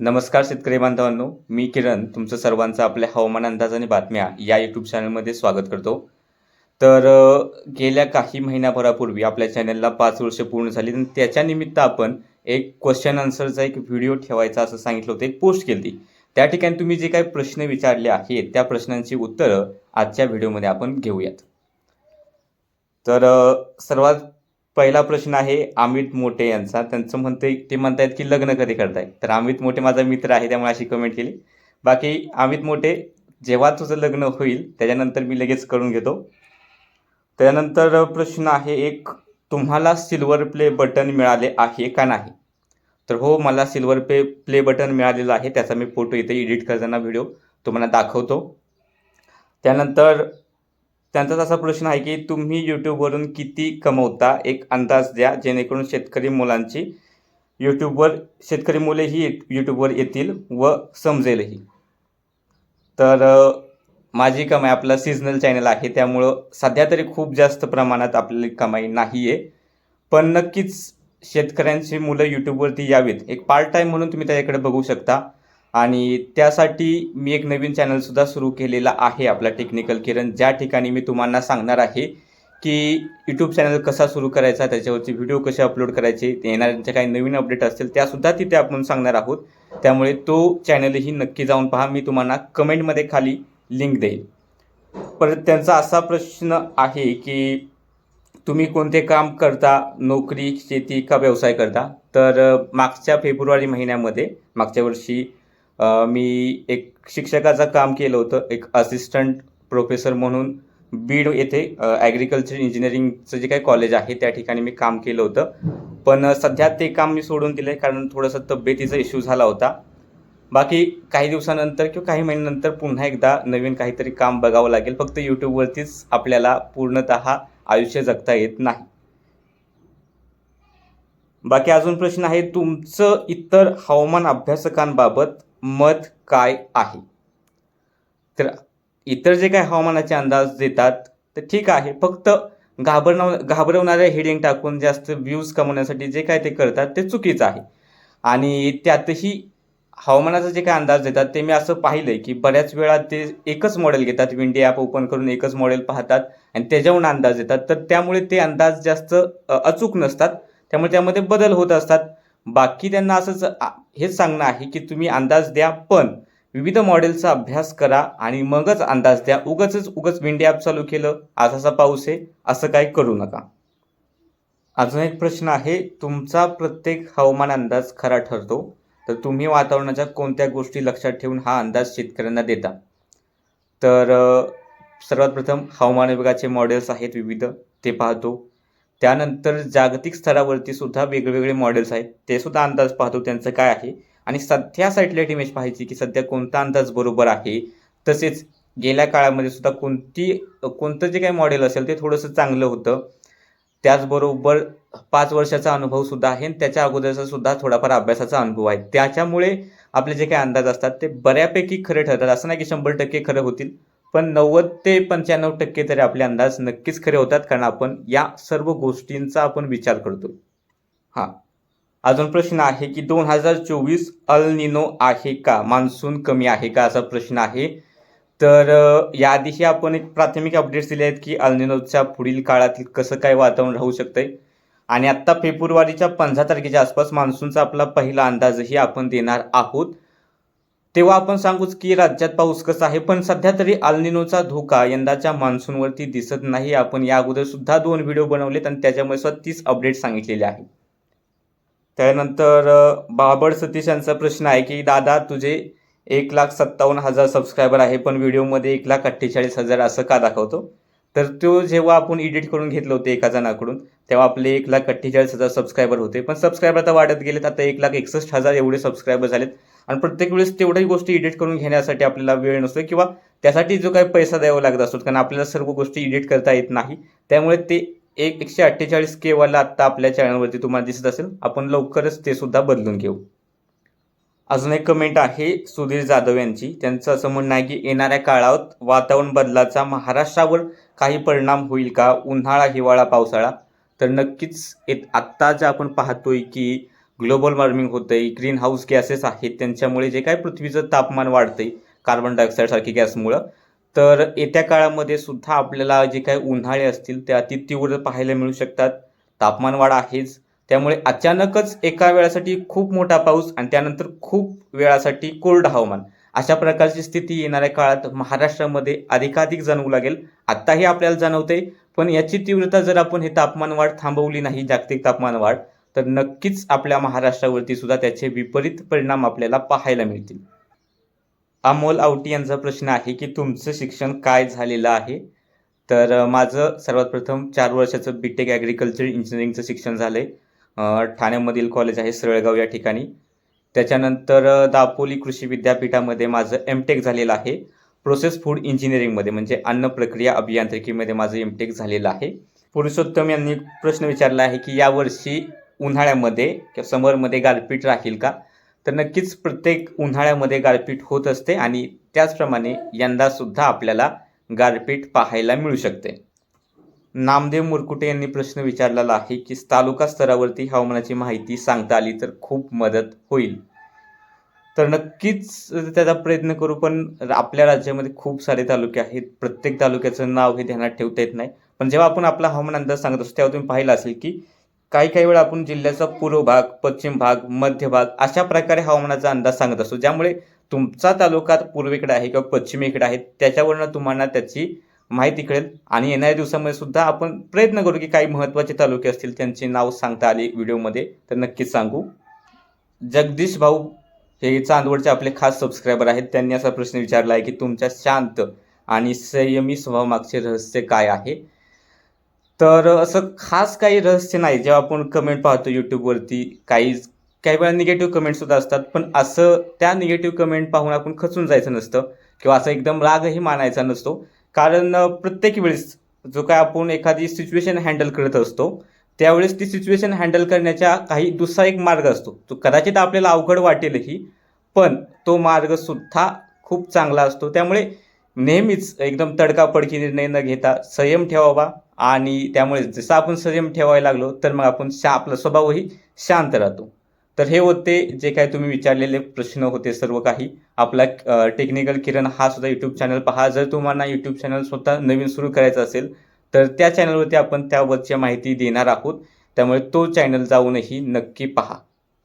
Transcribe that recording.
नमस्कार शेतकरी बांधवांनो मी किरण. तुमचं सर्वांचं आपल्या हवामान अंदाज आणि बातम्या या यूट्यूब चॅनलमध्ये स्वागत करतो. तर गेल्या काही महिन्याभरापूर्वी आपल्या चॅनलला पाच वर्ष पूर्ण झाली आणि त्याच्यानिमित्त आपण एक क्वेश्चन आन्सरचा एक व्हिडिओ ठेवायचा असं सांगितलं होतं एक पोस्ट केली होती. त्या ठिकाणी तुम्ही जे काही प्रश्न विचारले आहेत त्या प्रश्नांची उत्तरं आजच्या व्हिडिओमध्ये आपण घेऊयात. तर सर्वात पहिला प्रश्न आहे अमित मोठे यांचा. त्यांचं म्हणते ते म्हणतायत की लग्न कधी करताय? तर अमित मोठे माझा मित्र आहे त्यामुळे अशी कमेंट केली. बाकी अमित मोठे जेव्हा तुझं लग्न होईल त्याच्यानंतर मी लगेच करून घेतो. त्यानंतर प्रश्न आहे एक तुम्हाला सिल्वर प्ले बटन मिळाले आहे का नाही? तर हो मला सिल्वर पे प्ले बटन मिळालेलं आहे त्याचा मी फोटो इथे एडिट करताना व्हिडिओ तुम्हाला दाखवतो. त्यानंतर त्यांचाच असा प्रश्न आहे की तुम्ही यूट्यूबवरून किती कमवता? एक अंदाज द्या जेणेकरून शेतकरी मुलांची यूट्यूबवर शेतकरी मुलेही यूट्यूबवर येतील व समजेलही. तर माझी कमाई आपलं सिजनल चॅनल आहे त्यामुळं सध्या तरी खूप जास्त प्रमाणात आपली कमाई नाही आहे पण नक्कीच शेतकऱ्यांची मुलं यूट्यूबवरती यावीत. एक पार्ट टाईम म्हणून तुम्ही त्याच्याकडे बघू शकता. आणि त्यासाठी मी एक नवीन चॅनलसुद्धा सुरू केलेला आहे आपला टेक्निकल किरण. ज्या ठिकाणी मी तुम्हाला सांगणार आहे की यूट्यूब चॅनल कसा सुरू करायचा त्याच्यावरचे व्हिडिओ कसे अपलोड करायचे ते येणाऱ्यांच्या काही नवीन अपडेट असतील त्यासुद्धा तिथे आपण सांगणार आहोत. त्यामुळे तो चॅनलही नक्की जाऊन पहा. मी तुम्हाला कमेंटमध्ये खाली लिंक देईल परत त्यांचा असा प्रश्न आहे की तुम्ही कोणते काम करता? नोकरी शेती का व्यवसाय करता? तर मागच्या फेब्रुवारी महिन्यामध्ये मागच्या वर्षी मी एक शिक्षकाचं काम केलं होतं एक असिस्टंट प्रोफेसर म्हणून. बीड येथे ॲग्रिकल्चर इंजिनिअरिंगचं जे काही कॉलेज आहे त्या ठिकाणी मी काम केलं होतं. पण सध्या ते काम मी सोडून दिलं आहे कारण थोडंसं तब्येतीचा इश्यू झाला होता. बाकी काही दिवसानंतर किंवा काही महिन्यानंतर पुन्हा एकदा नवीन काहीतरी काम बघावं लागेल. फक्त यूट्यूबवरतीच आपल्याला पूर्णतः आयुष्य जगता येत नाही. बाकी अजून प्रश्न आहे तुमचं इतर हवामान अभ्यासकांबाबत. मत काय आहे? तर इतर जे काही हवामानाचे अंदाज देतात तर ठीक आहे. फक्त घाबरव घाबरवणाऱ्या हेडिंग टाकून जास्त व्ह्यूज कमवण्यासाठी जे काय ते करतात ते चुकीचं आहे. आणि त्यातही हवामानाचा जे काही अंदाज देतात ते मी असं पाहिलंय की बऱ्याच वेळा ते एकच मॉडेल घेतात. विंडी ॲप ओपन करून एकच मॉडेल पाहतात आणि त्याच्याहून अंदाज देतात. तर त्यामुळे ते अंदाज जास्त अचूक नसतात. त्यामुळे त्यामध्ये बदल होत असतात. बाकी त्यांना असंच आ, हेच सांगणं आहे की तुम्ही अंदाज द्या पण विविध मॉडेलचा अभ्यास करा आणि मगच अंदाज द्या. उगच उगच विंडी ॲप चालू केलं आज असा पाऊस आहे असं काही करू नका. अजून एक प्रश्न आहे तुमचा प्रत्येक हवामान अंदाज खरा ठरतो? तर तुम्ही वातावरणाच्या कोणत्या गोष्टी लक्षात ठेवून हा अंदाज शेतकऱ्यांना देता? तर सर्वात प्रथम हवामान विभागाचे मॉडेल्स आहेत विविध ते पाहतो. त्यानंतर जागतिक स्तरावरती सुद्धा वेगवेगळे मॉडेल्स आहेत. ते सुद्धा अंदाज पाहतो त्यांचं काय आहे. आणि सध्या सॅटेलाईट इमेज पाहायची की सध्या कोणता अंदाज बरोबर आहे. तसेच गेल्या काळामध्ये सुद्धा कोणती कोणतं जे काही मॉडेल असेल ते थोडंसं चांगलं होतं. त्याचबरोबर पाच वर्षाचा अनुभव सुद्धा आहे आणि त्याच्या अगोदरचा सुद्धा थोडाफार अभ्यासाचा अनुभव आहे. त्याच्यामुळे आपले जे काही अंदाज असतात ते बऱ्यापैकी खरे ठरतात. असं नाही की शंभर टक्के खरं होतील. पण नव्वद ते पंच्याण्णव टक्के तरी आपले अंदाज नक्कीच खरे होतात कारण आपण या सर्व गोष्टींचा आपण विचार करतो. हां. अजून प्रश्न आहे की दोन हजार चोवीस अल निनो आहे का? मान्सून कमी आहे का? असा प्रश्न आहे. तर याआधीही आपण एक प्राथमिक अपडेट्स दिले आहेत की अल्निनोच्या पुढील काळातील कसं काय वातावरण राहू शकतंय. आणि आत्ता फेब्रुवारीच्या पंधरा तारखेच्या आसपास मान्सूनचा आपला पहिला अंदाजही आपण देणार आहोत. तेव्हा आपण सांगूच की राज्यात पाऊस कसा आहे पण सध्या तरी आल्निनोचा धोका यंदाच्या मान्सूनवरती दिसत नाही. आपण या अगोदर सुद्धा दोन व्हिडिओ बनवलेत आणि त्याच्यामुळे सुद्धा तीच अपडेट सांगितलेली आहे त्यानंतर बाबड सतीश यांचा प्रश्न आहे की दादा तुझे एक लाख सत्तावन्न हजार सबस्क्रायबर आहे पण व्हिडिओमध्ये एक लाख अठ्ठेचाळीस हजार असं का दाखवतो? तर तो जेव्हा आपण एडिट करून घेतलं होतं एका जणाकडून तेव्हा आपले एक लाख अठ्ठेचाळीस हजार सबस्क्रायबर होते. पण सबस्क्रायबर आता वाढत गेलेत. आता एक लाख एकसष्ट हजार एवढे सबस्क्रायबर झालेत. आणि प्रत्येक वेळेस तेवढ्याही गोष्टी एडिट करून घेण्यासाठी आपल्याला वेळ नसतो किंवा त्यासाठी जो काही पैसा द्यावा लागत असतो कारण आपल्याला सर्व गोष्टी एडिट करता येत नाही. त्यामुळे ते एक एकशे अठ्ठेचाळीस केवाला आत्ता आपल्या चॅनलवरती तुम्हाला दिसत असेल. आपण लवकरच ते सुद्धा बदलून घेऊ. अजून एक कमेंट आहे सुधीर जाधव यांची. त्यांचं असं म्हणणं आहे की येणाऱ्या काळात वातावरण बदलाचा महाराष्ट्रावर काही परिणाम होईल का? उन्हाळा हिवाळा पावसाळा. तर नक्कीच आत्ता जे आपण पाहतोय की ग्लोबल वॉर्मिंग होतंय ग्रीन हाऊस गॅसेस आहेत त्यांच्यामुळे जे काय पृथ्वीचं तापमान वाढतंय कार्बन डायऑक्साईडसारखी गॅसमुळं तर येत्या काळामध्ये सुद्धा आपल्याला जे काही उन्हाळे असतील ते अति तीव्र पाहायला मिळू शकतात. तापमान वाढ आहेच. त्यामुळे अचानकच एका वेळासाठी खूप मोठा पाऊस आणि त्यानंतर खूप वेळासाठी कोरडं हवामान. अशा प्रकारची स्थिती येणाऱ्या काळात महाराष्ट्रामध्ये अधिकाधिक जाणवू लागेल. आत्ताही आपल्याला जाणवते पण याची तीव्रता जर आपण हे तापमान वाढ थांबवली नाही जागतिक तापमान वाढ तर नक्कीच आपल्या महाराष्ट्रावरती सुद्धा त्याचे विपरीत परिणाम आपल्याला पाहायला मिळतील. अमोल आवटी यांचा प्रश्न आहे की तुमचं शिक्षण काय झालेलं आहे? तर माझं सर्वात प्रथम चार वर्षाचं बी टेक ॲग्रिकल्चर इंजिनिअरिंगचं शिक्षण झालं आहे ठाण्यामधील कॉलेज आहे सरळगाव या ठिकाणी. त्याच्यानंतर दापोली कृषी विद्यापीठामध्ये माझं एम टेक झालेलं आहे. प्रोसेस फूड इंजिनिअरिंगमध्ये म्हणजे अन्न प्रक्रिया अभियांत्रिकीमध्ये माझं एम टेक झालेलं आहे. पुरुषोत्तम यांनी प्रश्न विचारला आहे की यावर्षी उन्हाळ्यामध्ये किंवा समरमध्ये गारपीट राहील का? तर नक्कीच प्रत्येक उन्हाळ्यामध्ये गारपीट होत असते आणि त्याचप्रमाणे यंदासुद्धा आपल्याला गारपीट पाहायला मिळू शकते. नामदेव मुरकुटे यांनी प्रश्न विचारलेला आहे की तालुका स्तरावरती हवामानाची माहिती सांगता आली तर खूप मदत होईल. तर नक्कीच त्याचा प्रयत्न करू पण आपल्या राज्यामध्ये खूप सारे तालुके आहेत. प्रत्येक तालुक्याचं नाव हे ध्यानात ठेवता येत नाही. पण जेव्हा आपण आपला हवामान अंदाज सांगत असतो तेव्हा तुम्ही पाहिलं असेल की काही काही वेळा आपण जिल्ह्याचा पूर्व भाग पश्चिम भाग मध्य भाग अशा प्रकारे हवामानाचा अंदाज सांगत असतो. ज्यामुळे तुमचा तालुका पूर्वेकडे आहे किंवा पश्चिमेकडे आहे त्याच्यावरनं तुम्हाला त्याची माहिती कळेल. आणि येणाऱ्या दिवसामध्ये सुद्धा आपण प्रयत्न करू की काही महत्त्वाचे तालुके असतील त्यांची नाव सांगता आले व्हिडिओमध्ये तर नक्कीच सांगू. जगदीश भाऊ हे चांदवडचे आपले खास सबस्क्रायबर आहेत. त्यांनी असा प्रश्न विचारला आहे की तुमच्या शांत आणि संयमी स्वभावामागचे रहस्य काय आहे? तर असं खास काही रहस्य नाही जेव्हा आपण कमेंट पाहतो यूट्यूबवरती काही काही वेळा निगेटिव्ह कमेंटसुद्धा असतात. पण असं त्या निगेटिव्ह कमेंट पाहून आपण खचून जायचं नसतं किंवा असं एकदम रागही मानायचा नसतो. कारण प्रत्येक वेळेस जो काय आपण एखादी सिच्युएशन हँडल करत असतो त्यावेळेस ती सिच्युएशन हँडल करण्याच्या काही दुसरा एक मार्ग असतो. तो कदाचित आपल्याला अवघड वाटेलही पण तो मार्गसुद्धा खूप चांगला असतो. त्यामुळे नेहमीच एकदम तडकाफडकी निर्णय न घेता संयम ठेवावा. आणि त्यामुळे जसं आपण संयम ठेवायला लागलो तर मग आपण शा आपला स्वभावही शांत राहतो. तर हे होते जे काही तुम्ही विचारलेले प्रश्न होते सर्व काही. आपला टेक्निकल किरण हा सुद्धा यूट्यूब चॅनल पहा. जर तुम्हाला यूट्यूब चॅनल स्वतः नवीन सुरू करायचं असेल तर त्या चॅनलवरती आपण त्यावरची माहिती देणार आहोत. त्यामुळे तो चॅनल जाऊनही नक्की पहा.